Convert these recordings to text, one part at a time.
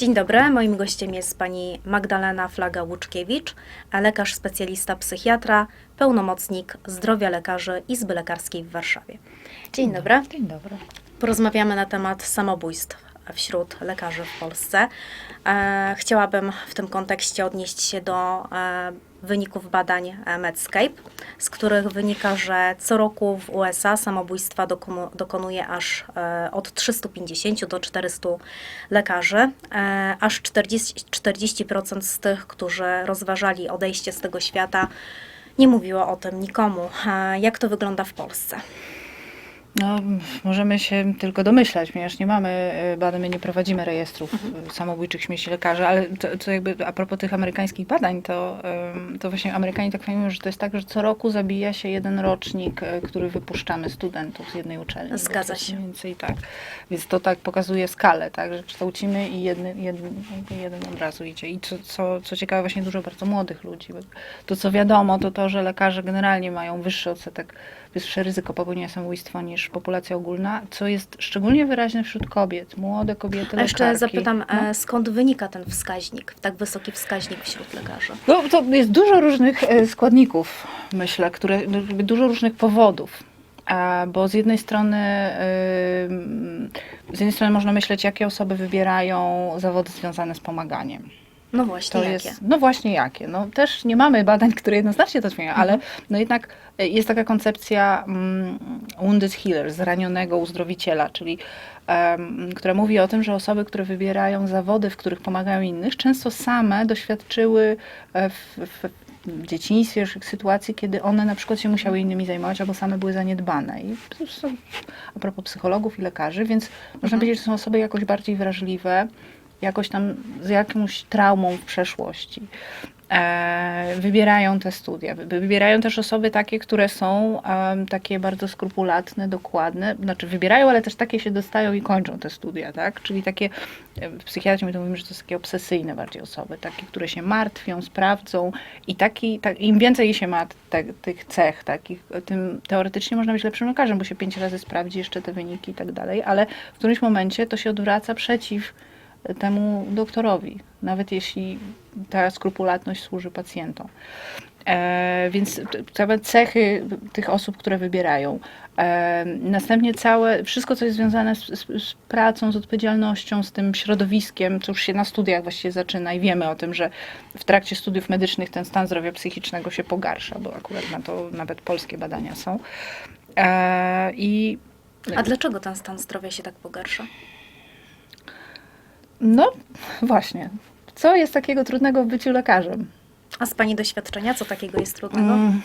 Dzień dobry, moim gościem jest pani Magdalena Flaga-Łuczkiewicz, lekarz specjalista psychiatra, pełnomocnik zdrowia lekarzy Izby Lekarskiej w Warszawie. Dzień dobry. Dzień dobry. Porozmawiamy na temat samobójstw wśród lekarzy w Polsce. E, chciałabym w tym kontekście odnieść się do e, wyników badań e, Medscape, z których wynika, że co roku w USA samobójstwa dokonu, dokonuje aż od 350 do 400 lekarzy. Aż 40, 40% z tych, którzy rozważali odejście z tego świata, nie mówiło o tym nikomu. Jak to wygląda w Polsce? No, możemy się tylko domyślać, ponieważ nie mamy e, badań, my nie prowadzimy rejestrów e, samobójczych śmierci lekarzy, ale to, to jakby a propos tych amerykańskich badań, to, to właśnie Amerykanie tak mówią, że to jest tak, że co roku zabija się jeden rocznik, e, który wypuszczamy studentów z jednej uczelni. Zgadza się. Mniej więcej tak. Więc to tak pokazuje skalę, tak, że kształcimy i jeden, jeden, jeden od razu idzie. I co, co, co ciekawe, właśnie dużo bardzo młodych ludzi. To, co wiadomo, to to, że lekarze generalnie mają wyższy odsetek wyższe ryzyko popełnienia samobójstwa niż populacja ogólna, co jest szczególnie wyraźne wśród kobiet, młode kobiety, A jeszcze lekarki. zapytam, No. e, skąd wynika ten wskaźnik, tak wysoki wskaźnik wśród lekarzy? No, to jest dużo różnych e, składników, myślę, które, no, dużo różnych powodów. A, Bo z jednej strony, z jednej strony można myśleć, jakie osoby wybierają zawody związane z pomaganiem. No właśnie, To jakie? jest, no właśnie jakie. No też nie mamy badań, które jednoznacznie to zmieniają, ale Mhm. no jednak e, jest taka koncepcja mm, wounded healer, zranionego uzdrowiciela, czyli em, która mówi o tym, że osoby, które wybierają zawody, w których pomagają innych, często same doświadczyły e, w, w, w dzieciństwie sytuacji, kiedy one na przykład się musiały innymi zajmować, albo same były zaniedbane. I są a propos psychologów i lekarzy, więc można Mhm. powiedzieć, że są osoby jakoś bardziej wrażliwe, jakoś tam z jakąś traumą w przeszłości. E, wybierają te studia. Wy- Wybierają też osoby takie, które są takie bardzo skrupulatne, dokładne. Znaczy wybierają, ale też takie się dostają i kończą te studia, tak? Czyli takie, w psychiatrii my to mówimy, że to są takie obsesyjne bardziej osoby, takie, które się martwią, sprawdzą i taki, tak, im więcej się ma te, tych cech takich, tym teoretycznie można być lepszym lekarzem, bo się pięć razy sprawdzi jeszcze te wyniki i tak dalej, ale w którymś momencie to się odwraca przeciw temu doktorowi, nawet jeśli ta skrupulatność służy pacjentom. E, więc całe cechy tych osób, które wybierają. E, następnie całe, wszystko, co jest związane z, z, z pracą, z odpowiedzialnością, z tym środowiskiem, co już się na studiach właściwie zaczyna i wiemy o tym, że w trakcie studiów medycznych ten stan zdrowia psychicznego się pogarsza, bo akurat na to nawet polskie badania są. E, I A dlaczego ten stan zdrowia się tak pogarsza? No właśnie, co jest takiego trudnego w byciu lekarzem? A z Pani doświadczenia, co takiego jest trudnego? Mm.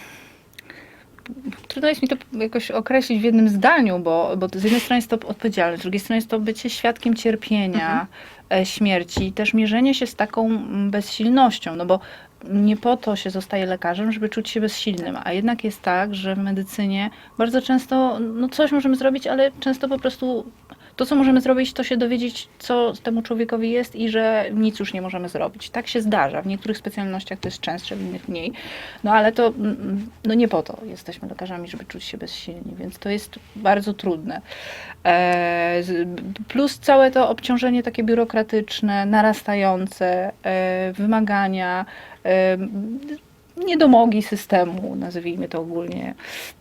Trudno jest mi to jakoś określić w jednym zdaniu, bo, bo z jednej strony jest to odpowiedzialność, z drugiej strony jest to bycie świadkiem cierpienia, e, śmierci, też mierzenie się z taką bezsilnością, no bo nie po to się zostaje lekarzem, żeby czuć się bezsilnym, a jednak jest tak, że w medycynie bardzo często no coś możemy zrobić, ale często po prostu to, co możemy zrobić, to się dowiedzieć, co temu człowiekowi jest i że nic już nie możemy zrobić. Tak się zdarza. W niektórych specjalnościach to jest częstsze, w innych mniej. No ale to mm, no nie po to jesteśmy lekarzami, żeby czuć się bezsilni, więc to jest bardzo trudne. E, plus całe to obciążenie takie biurokratyczne, narastające, e, wymagania, e, niedomogi systemu, nazwijmy to ogólnie.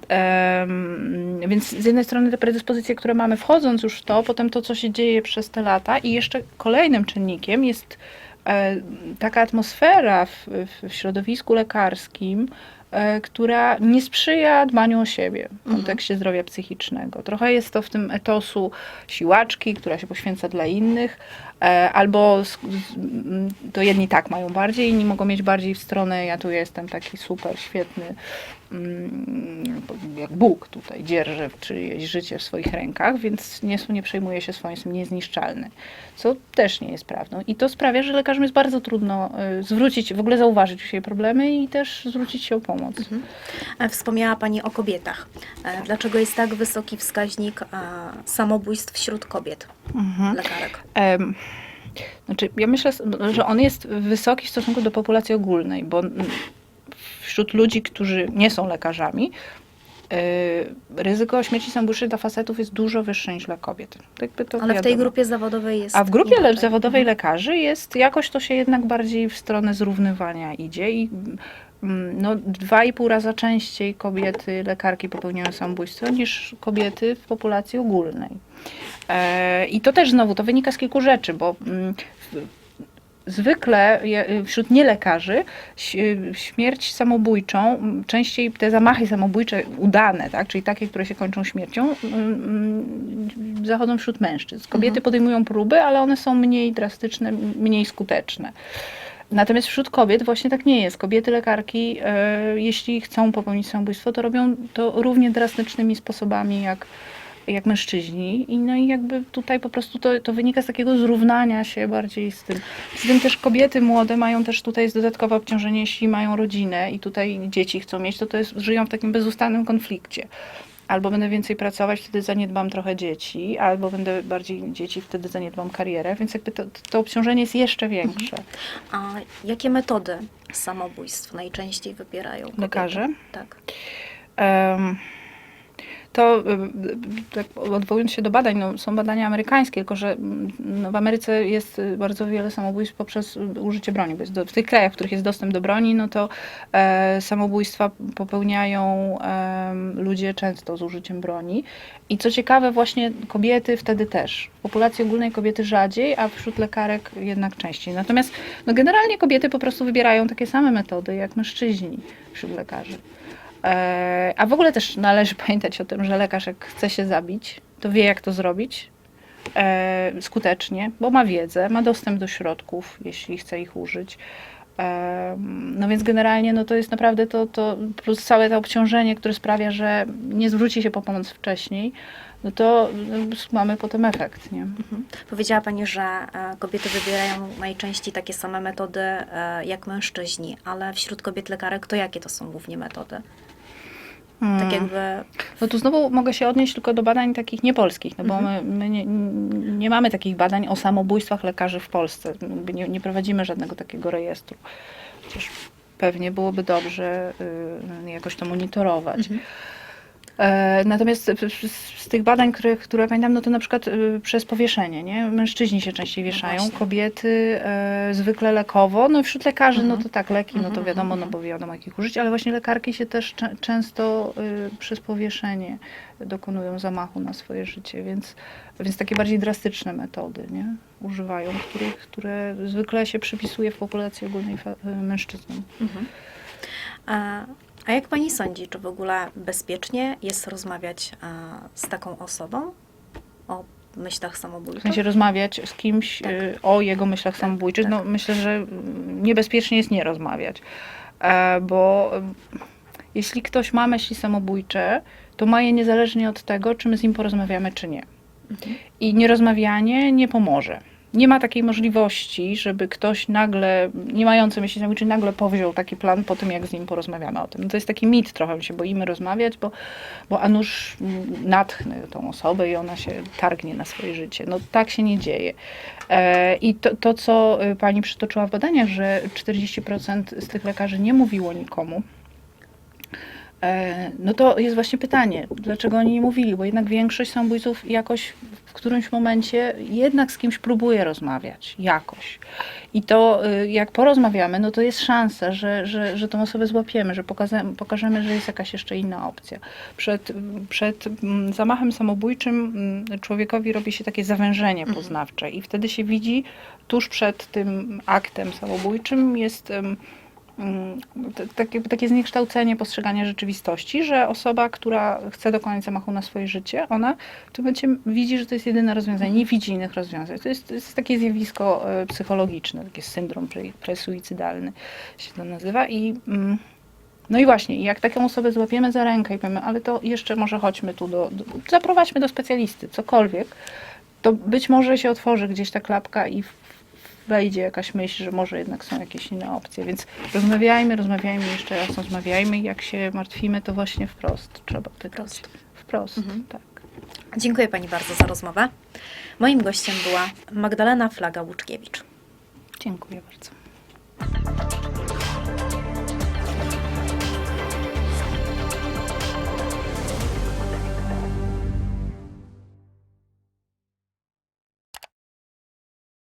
Em, więc z jednej strony te predyspozycje, które mamy wchodząc już w to, potem to, co się dzieje przez te lata i jeszcze kolejnym czynnikiem jest e, taka atmosfera w, w, środowisku lekarskim, e, która nie sprzyja dbaniu o siebie w Mhm. kontekście zdrowia psychicznego. Trochę jest to w tym etosu siłaczki, która się poświęca dla innych, albo z- m, to jedni tak mają bardziej, inni mogą mieć bardziej w stronę ja tu jestem taki super, świetny, mm, jak Bóg tutaj dzierży czyjeś życie w swoich rękach, więc nie, nie przejmuje się swoim, jestem niezniszczalny, co też nie jest prawdą. I to sprawia, że lekarzom jest bardzo trudno y, zwrócić, w ogóle zauważyć u siebie problemy i też zwrócić się o pomoc. E, Wspomniała Pani o kobietach. E, Dlaczego jest tak wysoki wskaźnik e, samobójstw wśród kobiet, Mhm. lekarek? Em, Znaczy, ja myślę, że on jest wysoki w stosunku do populacji ogólnej, bo wśród ludzi, którzy nie są lekarzami, y, ryzyko śmierci samobójczej dla facetów jest dużo wyższe niż dla kobiet. Ale w tej grupie zawodowej jest. A w grupie inaczej. zawodowej lekarzy jest jakoś to się jednak bardziej w stronę zrównywania idzie i no, dwa i pół raza częściej kobiety, lekarki popełniają samobójstwo niż kobiety w populacji ogólnej. E, I to też znowu, to wynika z kilku rzeczy, bo mm, zwykle wśród nielekarzy śmierć samobójczą, m, częściej te zamachy samobójcze udane, tak, czyli takie, które się kończą śmiercią, mm, mm, zachodzą wśród mężczyzn. Kobiety Mhm. podejmują próby, ale one są mniej drastyczne, mniej skuteczne. Natomiast wśród kobiet właśnie tak nie jest. Kobiety lekarki, e, jeśli chcą popełnić samobójstwo, to robią to równie drastycznymi sposobami jak, jak mężczyźni. I no i jakby tutaj po prostu to, to wynika z takiego zrównania się bardziej z tym. Z tym też kobiety młode mają też tutaj jest dodatkowe obciążenie, jeśli mają rodzinę i tutaj dzieci chcą mieć, to, to jest, żyją w takim bezustannym konflikcie. Albo będę więcej pracować, wtedy zaniedbam trochę dzieci, albo będę bardziej dzieci, wtedy zaniedbam karierę, więc jakby to, to obciążenie jest jeszcze większe. A jakie metody samobójstw najczęściej wybierają kobiety? Lekarze? Tak. Em, to y, y, tak odwołując się do badań, no, są badania amerykańskie, tylko że mm, no, w Ameryce jest y, bardzo wiele samobójstw poprzez użycie broni. Do, w tych krajach, w których jest dostęp do broni, no to e, samobójstwa popełniają em, ludzie często z użyciem broni. I co ciekawe, właśnie kobiety wtedy też. W populacji ogólnej kobiety rzadziej, a wśród lekarek jednak częściej. Natomiast no, generalnie kobiety po prostu wybierają takie same metody jak mężczyźni wśród lekarzy. E, A w ogóle też należy pamiętać o tym, że lekarz jak chce się zabić, to wie jak to zrobić e, skutecznie, bo ma wiedzę, ma dostęp do środków, jeśli chce ich użyć. E, No więc generalnie no to jest naprawdę to, to plus całe to obciążenie, które sprawia, że nie zwróci się po pomoc wcześniej, no to no, mamy potem efekt, nie? Mhm. Powiedziała Pani, że kobiety wybierają najczęściej takie same metody jak mężczyźni, ale wśród kobiet lekarek to jakie to są głównie metody? Tak Hmm. jakby. No tu znowu mogę się odnieść tylko do badań takich niepolskich, no bo Mhm. my, my nie, nie mamy takich badań o samobójstwach lekarzy w Polsce. Nie, nie prowadzimy żadnego takiego rejestru. Chociaż pewnie byłoby dobrze y, jakoś to monitorować. Mhm. E, Natomiast z, tych badań, które, które pamiętam, no to na przykład y, przez powieszenie, nie? Mężczyźni się częściej wieszają, właśnie. kobiety e, zwykle lekowo, no wśród lekarzy, Mhm. no to tak, leki, no to Mhm, wiadomo, no mhm, bo wiadomo jakich użyć, ale właśnie lekarki się też czę- często y, przez powieszenie dokonują zamachu na swoje życie, więc, więc takie bardziej drastyczne metody, nie? Używają, których, które zwykle się przypisuje w populacji ogólnej y, mężczyznom. Mhm. A, a jak Pani sądzi, czy w ogóle bezpiecznie jest rozmawiać e, z taką osobą o myślach W samobójczych? sensie rozmawiać z kimś Tak. y, o jego myślach samobójczych, tak. no myślę, że y, niebezpiecznie jest nie rozmawiać, e, bo y, jeśli ktoś ma myśli samobójcze, to ma je niezależnie od tego, czy my z nim porozmawiamy, czy nie. Mhm. I nierozmawianie nie pomoże. Nie ma takiej możliwości, żeby ktoś nagle, nie mający myśli samobójczej, nagle powziął taki plan po tym, jak z nim porozmawiamy o tym. No to jest taki mit trochę, my się boimy rozmawiać, bo, bo a natchnę tą osobę i ona się targnie na swoje życie. No tak się nie dzieje. E, I to, to, co y, pani przytoczyła w badaniach, że 40% z tych lekarzy nie mówiło nikomu, No to jest właśnie pytanie, dlaczego oni nie mówili, bo jednak większość samobójców jakoś w którymś momencie jednak z kimś próbuje rozmawiać, jakoś. I to y, jak porozmawiamy, no to jest szansa, że, że, że tą osobę złapiemy, że pokażemy, pokażemy, że jest jakaś jeszcze inna opcja. Przed, przed mm, zamachem samobójczym mm, człowiekowi robi się takie zawężenie Mhm. poznawcze i wtedy się widzi, tuż przed tym aktem samobójczym jest... mm, takie, takie zniekształcenie postrzegania rzeczywistości, że osoba, która chce dokonać zamachu na swoje życie, ona w tym momencie widzi, że to jest jedyne rozwiązanie, nie widzi innych rozwiązań. To jest, to jest takie zjawisko e, psychologiczne, taki syndrom pre- presuicydalny się to nazywa i mm, no i właśnie, jak taką osobę złapiemy za rękę i powiemy, ale to jeszcze może chodźmy tu do, do zaprowadźmy do specjalisty, cokolwiek, to być może się otworzy gdzieś ta klapka i wejdzie jakaś myśl, że może jednak są jakieś inne opcje. Więc rozmawiajmy, rozmawiajmy jeszcze raz, rozmawiajmy. Jak się martwimy, to właśnie wprost trzeba pytać. Wprost. Wprost, Mhm. tak. Dziękuję Pani bardzo za rozmowę. Moim gościem była Magdalena Flaga-Łuczkiewicz. Dziękuję bardzo.